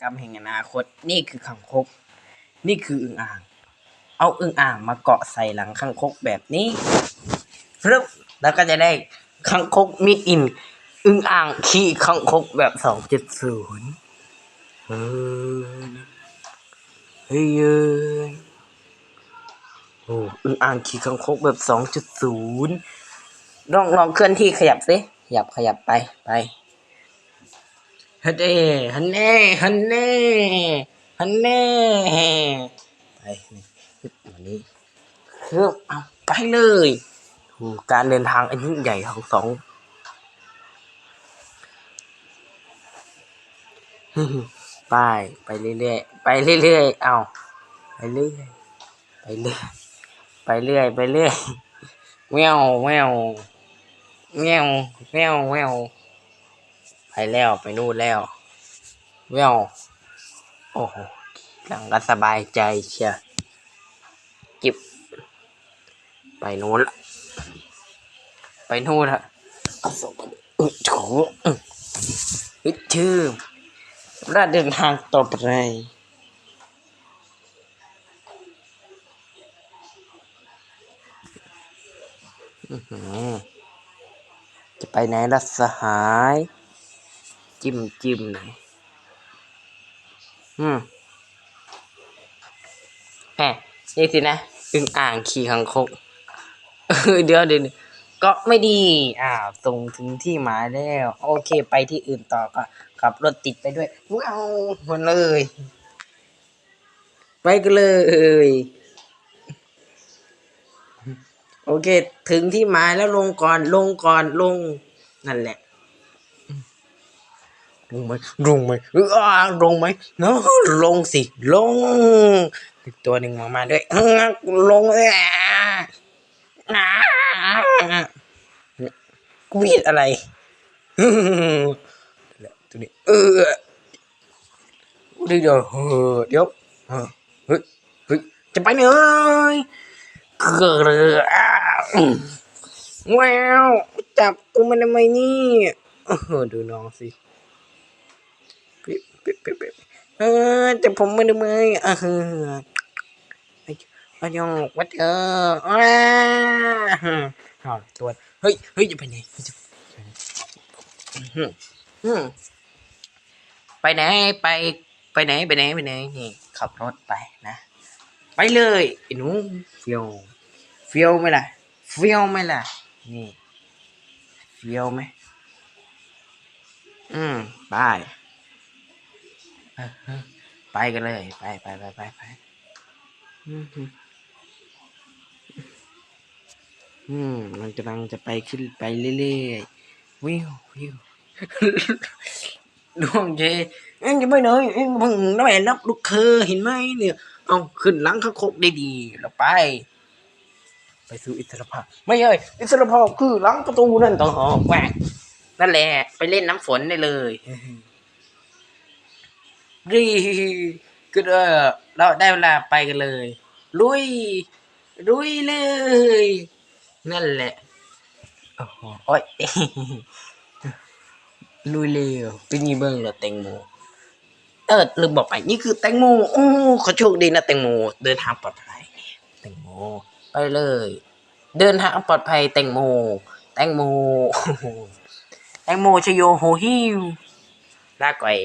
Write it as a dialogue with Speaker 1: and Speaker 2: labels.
Speaker 1: กรรมแห่งอนาคต นี่คือคังคก นี่คืออึ่งอ่าง เอาอึ่งอ่างมาเกาะใส่หลังคังคกแบบนี้ฟึบแล้วก็จะได้คังคกมิดอิน อึ่งอ่างขี่คังคกแบบสองเจ็ดศูนย์เฮ้ยเยโอ้อึ่งอ่างขี่คังคกแบบสองจุดศูนย์ลองลองเคลื่อนที่ขยับสิขยับขยับไปไป ฮันเน่ฮันเน่ฮันเน่ฮันเน่ไปนี่ฮึบวันนี้ฮึบเอาไปเลยโอ้การเดินทางอันยิ่งใหญ่ของสองไปไปเรื่อยๆไปเรื่อยๆเอาไปเรื่อยไปเรื่อยไปเรื่อยไปเรื่อยแมวแมวแมวแมวแมว ไปแล้วไปนู่นแล้วแมวโอ้โหหลังก็สบายใจเชียจิบ ไปนู่นละไปนู่นละอึดโถอึดชื่อเราเดินทางต่อไปอื้อหือจะไปไหนล่ะสหาย จิ้มจิ้มหน่อยอืมแหมนี่สินะอึ่งอ่างขี่คังคกเดี๋ยวเดี๋ยวก็ไม่ดีอ้าวส่งถึงที่หมายแล้ว โอเค ไปที่อื่นต่อก็ขับรถติดไปด้วย ว้าวมันเลย ไปกันเลย โอเค ถึงที่หมายแล้วลงก่อน ลงก่อน ลง นั่นแหละ ลงไหมลงไหมเออลงไหมเนาะลงสิ ลง ตัวหนึ่งมามาด้วยลงเลยอะอ่กูผิดอะไรตัวนี้เออเดี๋ยวเออเดี๋ยวเออเฮ้ยเฮ้ยจะไปไหนเอ้ยเกิดเลยอะแวจับกูมันทำไมนี่เออดูน้องสิ เออแต่ผมไม่ได้มือเออไอ้ไอ้ยองวัดเอออ้าเอาตัวเฮ้ยเฮ้ยจะไปไหนไปไหนไปไปไหนไปไหนไปไหนนี่ขับรถไปนะ ไปเลยไอ้หนูเฟียวเฟียวไหมล่ะเฟียวไหมล่ะ นี่เฟียวไหมอืมไป ไปกันเลย ไปไปไปไปไปอืมอืมมันกำลังจะไปขึ้นไปเรื่อยๆวิววิวดวงเจเอ็งจะไปไหนเอ็งเพิ่งน้ำแม่รับลูกเคอเห็นไหมเนี่ย เอาขึ้นหลังข้างคกได้ดีแล้วไป ไปสู่อิสรภาพ ไม่เอ้ยอิสรภาพคือหลังประตูนั่นต่างหากแหวกนั่นแหละ ไปเล่นน้ำฝนได้เลย รีก็เออเราได้เวลาไปกันเลย ลุย ลุยเลย นั่นแหละโอ้ยลุยเร็วเป็นยี่เบิ้งเหรอแตงโมเออลืมบอกไปนี่คือแตงโมโอ้ขอโชคดีนะแตงโมเดินทางปลอดภัยแตงโมไปเลย เดินทางปลอดภัยแตงโม แตงโมแตงโมชโยโฮฮิวลาก่อย